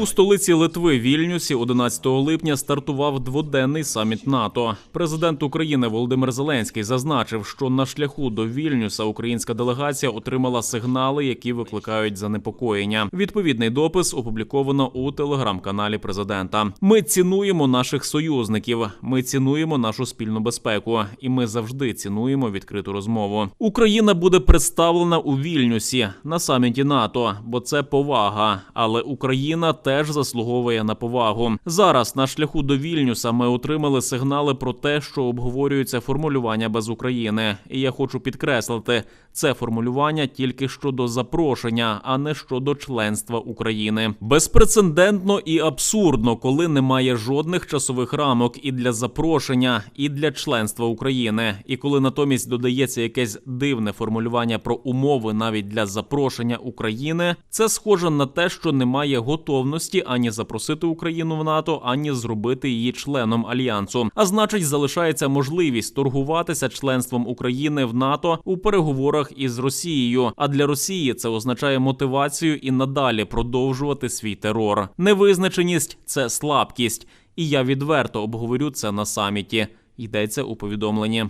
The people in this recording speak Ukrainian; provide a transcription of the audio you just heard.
У столиці Литви Вільнюсі 11 липня стартував дводенний саміт НАТО. Президент України Володимир Зеленський зазначив, що на шляху до Вільнюса українська делегація отримала сигнали, які викликають занепокоєння. Відповідний допис опубліковано у телеграм-каналі президента. Ми цінуємо наших союзників. Ми цінуємо нашу спільну безпеку, і ми завжди цінуємо відкриту розмову. Україна буде представлена у Вільнюсі на саміті НАТО, бо це повага. Але Україна теж заслуговує на повагу. Зараз на шляху до Вільнюса ми отримали сигнали про те, що обговорюється формулювання без України. І я хочу підкреслити, це формулювання тільки щодо запрошення, а не щодо членства України. Безпрецедентно і абсурдно, коли немає жодних часових рамок і для запрошення, і для членства України. І коли натомість додається якесь дивне формулювання про умови навіть для запрошення України, це схоже на те, що немає готовності ані запросити Україну в НАТО, ані зробити її членом альянсу. А значить, залишається можливість торгуватися членством України в НАТО у переговорах із Росією. А для Росії це означає мотивацію і надалі продовжувати свій терор. Невизначеність це слабкість, і я відверто обговорю це на саміті. Йдеться у повідомленні.